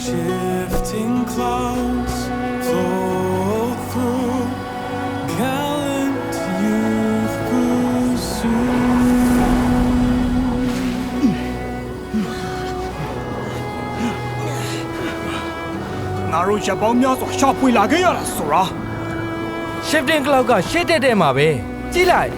Shifting clouds flow through gallant youth pursue. ငါတို့ရပ်ပေါင်းများစွာရှာဖွေလာခဲ့ရတာဆိုတာ shifting cloud ကရှေ့တက်တက်မှာပဲကြည့်လိုက်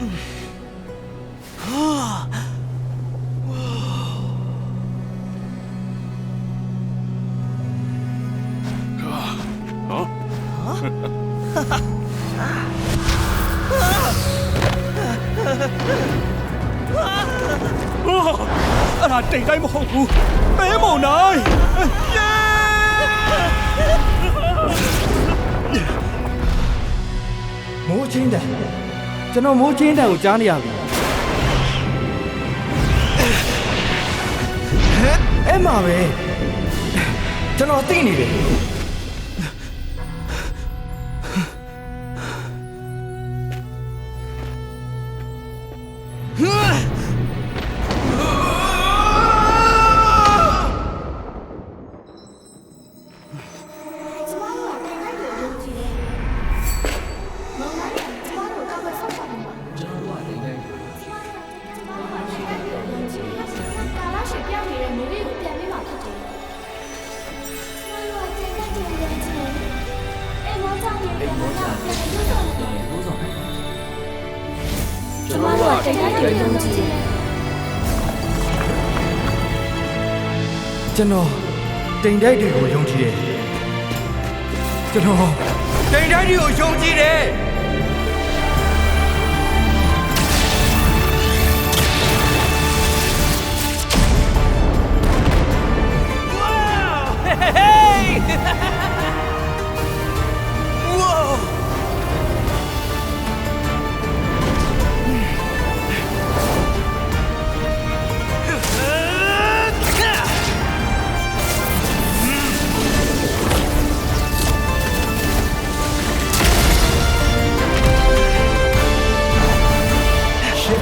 Mm-hmm. အဲ့ဒါတိတ်တိုင်းမဟုတ်ဘူးပဲမုံနိုင်ယေမိုးချင်းတန်ကျွန်တော်မိုးချင်းတန်ကိုကြားနေရပြီအဲ့မှာပဲကျွန်တော်သိနေတယ် ပြန်လာပြန်ရုပ်ဆောင်တယ်။ရုပ်ဆောင်တယ်။ကျမတို့ကတိုင်းတိုင်းကိုယုံကြည်တယ်။ကျွန်တော်တိမ်တိုက်တွေကိုယုံကြည်တယ်ကျွန်တော်တိမ်တိုက်တွေကိုယုံကြည်တယ်